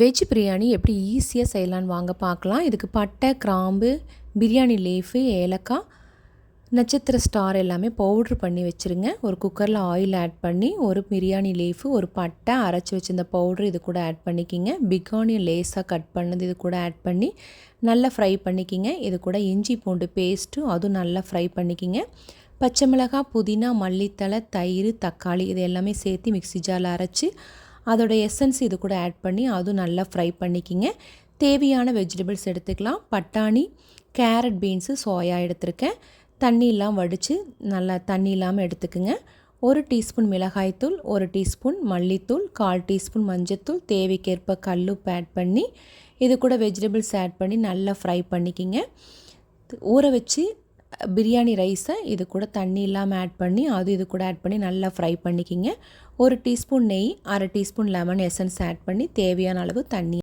Veg biryani எப்படி ஈஸியாக செய்யலான்னு வாங்க பார்க்கலாம். இதுக்கு பட்டை கிராம்பு பிரியாணி லீஃபு ஏலக்காய் நட்சத்திர ஸ்டார் எல்லாமே பவுட்ரு பண்ணி வச்சுருங்க. ஒரு குக்கரில் ஆயில் ஆட் பண்ணி ஒரு பிரியாணி லீஃபு ஒரு பட்டை அரைச்சி வச்சிருந்த பவுட்ரு இது கூட ஆட் பண்ணிக்கிங்க. பிகானியை லேஸாக கட் பண்ணது இது கூட ஆட் பண்ணி நல்லா ஃப்ரை பண்ணிக்கிங்க. இது கூட இஞ்சி பூண்டு பேஸ்ட்டு அதுவும் நல்லா ஃப்ரை பண்ணிக்கிங்க. பச்சை மிளகாய் புதினா மல்லித்தலை தயிர் தக்காளி இது எல்லாமே சேர்த்து மிக்ஸி ஜாரில் அரைச்சி அதோட எசன்ஸ் இது கூட ஆட் பண்ணி அதுவும் நல்லா ஃப்ரை பண்ணிக்கிங்க. தேவையான வெஜிடபிள்ஸ் எடுத்துக்கலாம். பட்டாணி கேரட் பீன்ஸு சோயா எடுத்திருக்கேன். தண்ணியெலாம் வடித்து நல்லா தண்ணி இல்லாமல் எடுத்துக்குங்க. ஒரு டீஸ்பூன் மிளகாய்த்தூள் ஒரு டீஸ்பூன் மல்லித்தூள் கால் டீஸ்பூன் மஞ்சத்தூள் தேவைக்கேற்ப கல்லுப்பு ஆட் பண்ணி இது கூட வெஜிடபிள்ஸ் ஆட் பண்ணி நல்லா ஃப்ரை பண்ணிக்கிங்க. ஊற வச்சு பிரியாணி ரைஸை இது கூட தண்ணி இல்லாமல் ஆட் பண்ணி அது இது கூட ஆட் பண்ணி நல்லா ஃப்ரை பண்ணிக்கிங்க. ஒரு டீஸ்பூன் நெய் அரை டீஸ்பூன் லெமன் எசன்ஸ் ஆட் பண்ணி தேவையான அளவு தண்ணி